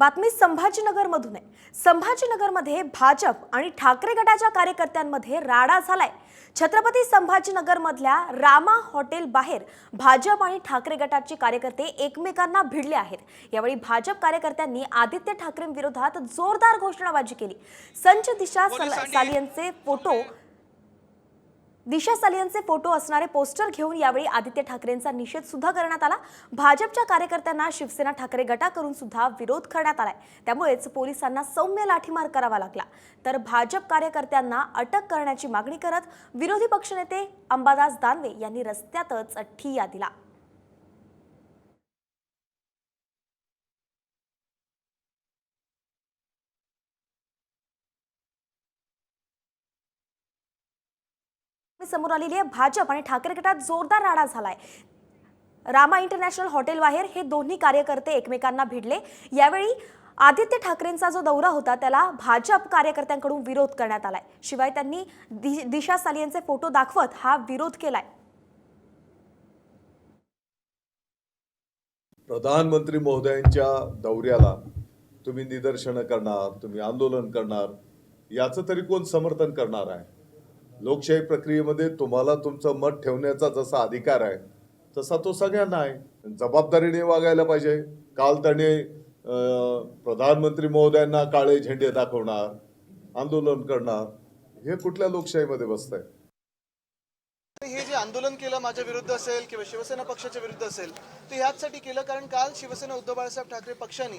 बातमी संभाजीनगरमधून आहे. संभाजीनगरमध्ये भाजप आणि ठाकरे गटाच्या कार्यकर्त्यांमध्ये राडा झालाय. छत्रपती संभाजीनगरमधल्या रामा हॉटेल बाहेर भाजप आणि ठाकरे गटाचे कार्यकर्ते एकमेकांना भिडले आहेत. यावेळी भाजप कार्यकर्त्यांनी आदित्य ठाकरेंविरोधात जोरदार घोषणाबाजी केली. संच दिशा सल- सालियनचे फोटो दिशा सालियनचे फोटो असणारे पोस्टर घेऊन यावेळी आदित्य ठाकरेंचा निषेध सुद्धा करण्यात आला. भाजपच्या कार्यकर्त्यांना शिवसेना ठाकरे गटाकडून सुद्धा विरोध करण्यात आलाय. त्यामुळेच पोलिसांना सौम्य लाठीमार करावा लागला. तर भाजप कार्यकर्त्यांना अटक करण्याची मागणी करत विरोधी पक्षनेते अंबादास दानवे यांनी रस्त्यातच ठिय्या दिला. समोर आलेली आहे भाजप आणि ठाकरे गटात जोरदार राडा झालाय. रामा इंटरनॅशनल हॉटेल बाहेर हे दोन्ही कार्यकर्ते एकमेकांना भिडले. यावेळी आदित्य ठाकरेंचा जो दौरा होता त्याला भाजप कार्यकर्त्यांकडून विरोध करण्यात आलाय. शिवाय त्यांनी दि- दिशा सालियनचे फोटो दाखवत हा विरोध केलाय. प्रधानमंत्री महोदयांच्या दौऱ्याला तुम्ही निदर्शनं करणार तुम्ही आंदोलन करणार याचं तरी कोण समर्थन करणार आहे? लोकशाही प्रक्रियेमध्ये तुम्हाला तुमचं मत ठेवण्याचा जसा अधिकार आहे तसा तो सगळ्यांना आहे. जबाबदारीने वागायला पाहिजे. काल त्याने प्रधानमंत्री महोदयांना काळे झेंडे दाखवणार आंदोलन करणार हे कुठल्या लोकशाहीमध्ये बसतंय? हे जे आंदोलन केलं माझ्या विरुद्ध असेल किंवा शिवसेना पक्षाच्या विरुद्ध असेल ते ह्याचसाठी केलं कारण काल शिवसेना उद्धव बाळासाहेब ठाकरे पक्षाने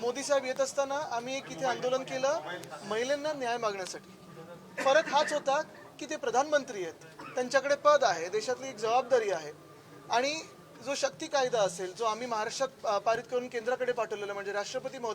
मोदी साहेब येत असताना आम्ही एक इथे आंदोलन केलं महिलांना न्याय मागण्यासाठी. फरक हाच होता की ते प्रधानमंत्री आहेत त्यांच्याकडे पद आहे देशातली एक जबाबदारी आहे. आणि जो शक्ती कायदा असेल जो आम्ही महाराष्ट्रात पारित करून केंद्राकडे पाठवलेला म्हणजे राष्ट्रपती महोदय